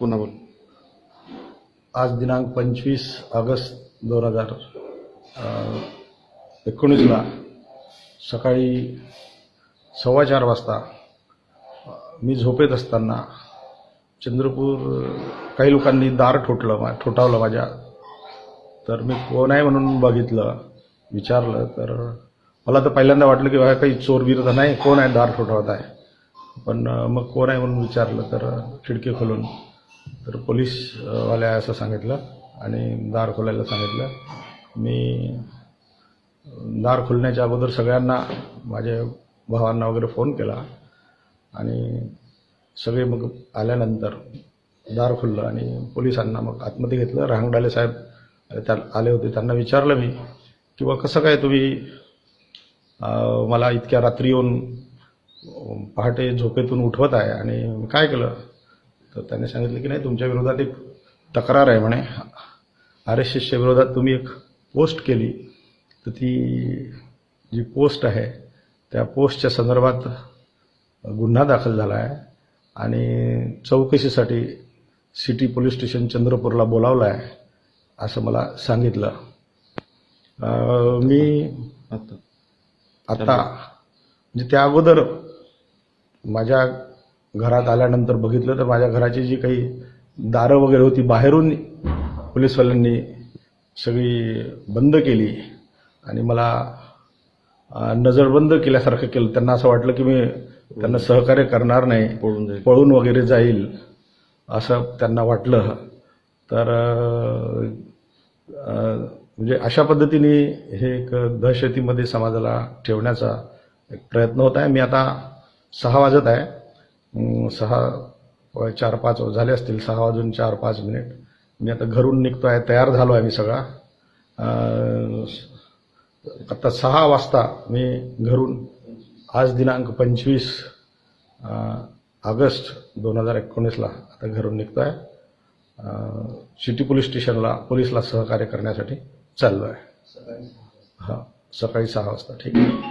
पुन्हा बोल आज दिनांक पंचवीस ऑगस्ट दोन हजार एकोणीसला सकाळी सव्वा चार वाजता मी झोपेत असताना चंद्रपूर काही लोकांनी दार ठोटलं मा ठोठावलं माझ्या. तर मी कोण आहे म्हणून बघितलं विचारलं तर मला तर पहिल्यांदा वाटलं की बाबा काही चोर तर नाही कोण आहे दार ठोठावत आहे? पण मग कोण आहे म्हणून विचारलं तर खिडकी खोलून तर पोलीसवाल्या असं सांगितलं आणि दार खोलायला सांगितलं. मी दार खोलण्याच्या अगोदर सगळ्यांना माझ्या भावांना वगैरे फोन केला आणि सगळे मग आल्यानंतर दार खुललं आणि पोलिसांना मग आतमध्ये घेतलं. रांगडाले साहेब त्या आले होते. त्यांना विचारलं मी की बा कसं काय तुम्ही मला इतक्या रात्री येऊन पहाटे झोपेतून उठवत आहे आणि काय केलं? तर त्याने सांगितलं की नाही तुमच्या विरोधात एक तक्रार आहे म्हणे. आर एस एसच्या विरोधात तुम्ही एक पोस्ट केली. तर ती जी पोस्ट आहे त्या पोस्टच्या संदर्भात गुन्हा दाखल झाला आहे आणि चौकशीसाठी सिटी पोलीस स्टेशन चंद्रपूरला बोलावलं आहे असं मला सांगितलं. मी आता. आता म्हणजे त्या अगोदर माझ्या घरात आल्यानंतर बघितलं तर माझ्या घराची जी काही दारं वगैरे होती बाहेरून पोलीसवाल्यांनी सगळी बंद केली आणि मला नजरबंद केल्यासारखं केलं. त्यांना असं वाटलं की मी त्यांना सहकार्य करणार नाही पळून जाईल. पळून वगैरे जाईल असं त्यांना वाटलं. तर म्हणजे अशा पद्धतीने हे एक दहशतीमध्ये समाजाला ठेवण्याचा एक प्रयत्न होत आहे. मी आता सहा वाजत आहे. सहा चार पाच झाले असतील सहा वाजून चार पाच मिनिट. मी आता घरून निघतो आहे तयार झालो आहे मी सगळा. अं, आता सहा वाजता मी घरून आज दिनांक पंचवीस ऑगस्ट दोन हजार एकोणीसला आता घरून निघतो आहे सिटी पोलीस स्टेशनला पोलीसला सहकार्य करण्यासाठी चाललो आहे हां सकाळी सहा वाजता ठीक आहे.